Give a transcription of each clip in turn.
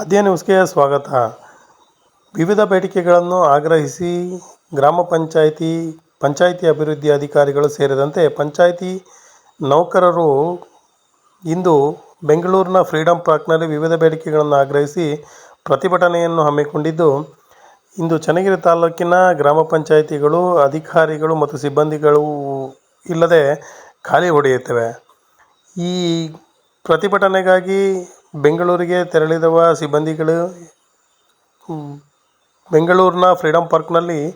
ಆದ್ಯ ನ್ಯೂಸ್ಗೆ ಸ್ವಾಗತ. ವಿವಿಧ ಬೇಡಿಕೆಗಳನ್ನು ಆಗ್ರಹಿಸಿ ಗ್ರಾಮ ಪಂಚಾಯಿತಿ ಪಂಚಾಯಿತಿ ಅಭಿವೃದ್ಧಿ ಅಧಿಕಾರಿಗಳು ಸೇರಿದಂತೆ ಪಂಚಾಯಿತಿ ನೌಕರರು ಇಂದು ಬೆಂಗಳೂರಿನ ಫ್ರೀಡಂ ಪಾರ್ಕ್ನಲ್ಲಿ ವಿವಿಧ ಬೇಡಿಕೆಗಳನ್ನು ಆಗ್ರಹಿಸಿ ಪ್ರತಿಭಟನೆಯನ್ನು ಹಮ್ಮಿಕೊಂಡಿದ್ದು, ಇಂದು ಚನ್ನಗಿರಿ ತಾಲೂಕಿನ ಗ್ರಾಮ ಪಂಚಾಯಿತಿಗಳು, ಅಧಿಕಾರಿಗಳು ಮತ್ತು ಸಿಬ್ಬಂದಿಗಳು ಇಲ್ಲದೆ ಖಾಲಿ ಹೊಡೆಯುತ್ತವೆ. ಈ ಪ್ರತಿಭಟನೆಗಾಗಿ ಬೆಂಗಳೂರಿಗೆ ತೆರಳಿದವ ಸಿಬ್ಬಂದಿಗಳು. ಬೆಂಗಳೂರಿನ ಫ್ರೀಡಂ ಪಾರ್ಕ್ನಲ್ಲಿ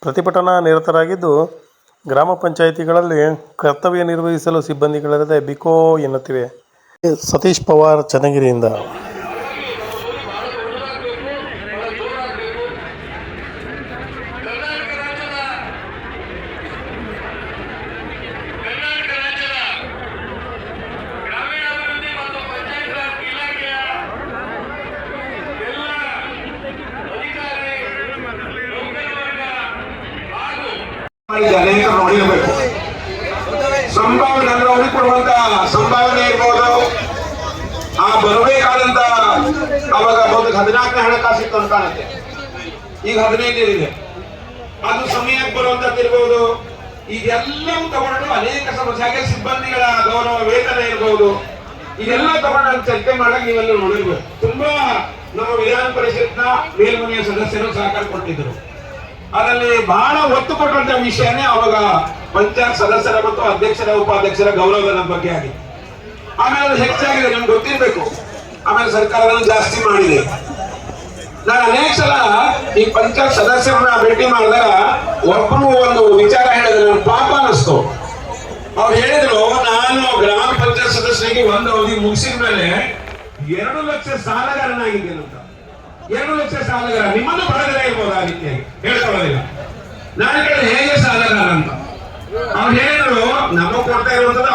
ಪ್ರತಿಭಟನಾ ನಿರತರಾಗಿದ್ದು, ಗ್ರಾಮ ಪಂಚಾಯಿತಿಗಳಲ್ಲಿ ಕರ್ತವ್ಯ ನಿರ್ವಹಿಸಲು ಸಿಬ್ಬಂದಿಗಳಿರದೆ ಬಿಕೋ ಎನ್ನುತ್ತಿವೆ. ಸತೀಶ್ ಪವಾರ್ ಚನ್ನಗಿರಿಯಿಂದ. ಮಾಡಿದ ಅನೇಕ ನೋಡಿರಬೇಕು ಸಂಭಾವನೆ ಅಂದ್ರೆ ಅವ್ರಿಗೆ ಕೊಡುವಂತ ಸಂಭಾವನೆ ಇರ್ಬೋದು. ಆ ಬರಬೇಕಾದಂತ ಅವಾಗ ಒಂದು ಹದಿನಾಲ್ಕನೇ ಹಣಕಾಸು ಇತ್ತು ಅಂತ ಕಾಣುತ್ತೆ. ಈಗ ಹದಿನೈದು ಇದೆ. ಅದು ಸಮಯಕ್ಕೆ ಬರುವಂತದ್ದು ಇರ್ಬೋದು. ಇದೆಲ್ಲವೂ ತಗೊಂಡು ಅನೇಕ ಸಮಸ್ಯೆ ಹಾಗೆ ಸಿಬ್ಬಂದಿಗಳ ಗೌರವ, ವೇತನ ಇರ್ಬೋದು. ಇದೆಲ್ಲ ತಗೊಂಡು ಚರ್ಚೆ ಮಾಡಕ್ ನೀವೆಲ್ಲ ನೋಡಿರ್ಬೇಕು ತುಂಬಾ ನಮ್ಮ ವಿಧಾನ ಪರಿಷತ್ನ ಮೇಲ್ಮನೆಯ ಸದಸ್ಯರು ಸಹಕಾರ ಕೊಟ್ಟಿದ್ರು ಅದರಲ್ಲಿ ಬಹಳ ಒತ್ತು ಕೊಟ್ಟಂತ ವಿಷಯನೇ ಅವಾಗ ಪಂಚಾಯತ್ ಸದಸ್ಯರ ಮತ್ತು ಅಧ್ಯಕ್ಷರ, ಉಪಾಧ್ಯಕ್ಷರ ಗೌರವದ ಬಗ್ಗೆ ಆಗಿದೆ. ಆಮೇಲೆ ಹೆಚ್ಚಾಗಿದೆ, ನಿಮ್ಗೆ ಗೊತ್ತಿರ್ಬೇಕು. ಆಮೇಲೆ ಸರ್ಕಾರ ಜಾಸ್ತಿ ಮಾಡಿದೆ. ನಾನು ಅನೇಕ ಸಲ ಈ ಪಂಚಾಯತ್ ಸದಸ್ಯರನ್ನ ಭೇಟಿ ಮಾಡಿದಾಗ ಒಬ್ಬರು ಒಂದು ವಿಚಾರ ಹೇಳಿದ್ರೆ, ನನ್ನ ಪಾಪ ಅನಿಸ್ತು ಅವ್ರು ಹೇಳಿದ್ರು, ನಾನು ಗ್ರಾಮ ಪಂಚಾಯತ್ ಸದಸ್ಯರಿಗೆ ಒಂದು ಅವಧಿ ಮುಗಿಸಿದ ಮೇಲೆ ಎರಡು ಲಕ್ಷ ಸಾಲಗಾರನಾಗಿದ್ದೇನೆ ಅಂತ. ಎರಡು ಲಕ್ಷ ಸಾಲಗಾರ ನಿಮ್ಮನ್ನು ಬಡಗರ ಇರ್ಬೋದು ಆ ಹೇಳ್ಕೊಳ್ಳೋದಿಲ್ಲ. ನಾನು ಕೇಳಿದ್ರೆ ಹೇಗೆ ಸಾಲಗಾರ ಅಂತ ಅವ್ರು ಹೇಳಿದ್ರು ನಮಗೆ ಕೊಡ್ತಾ ಇರುವಂತದ್ದು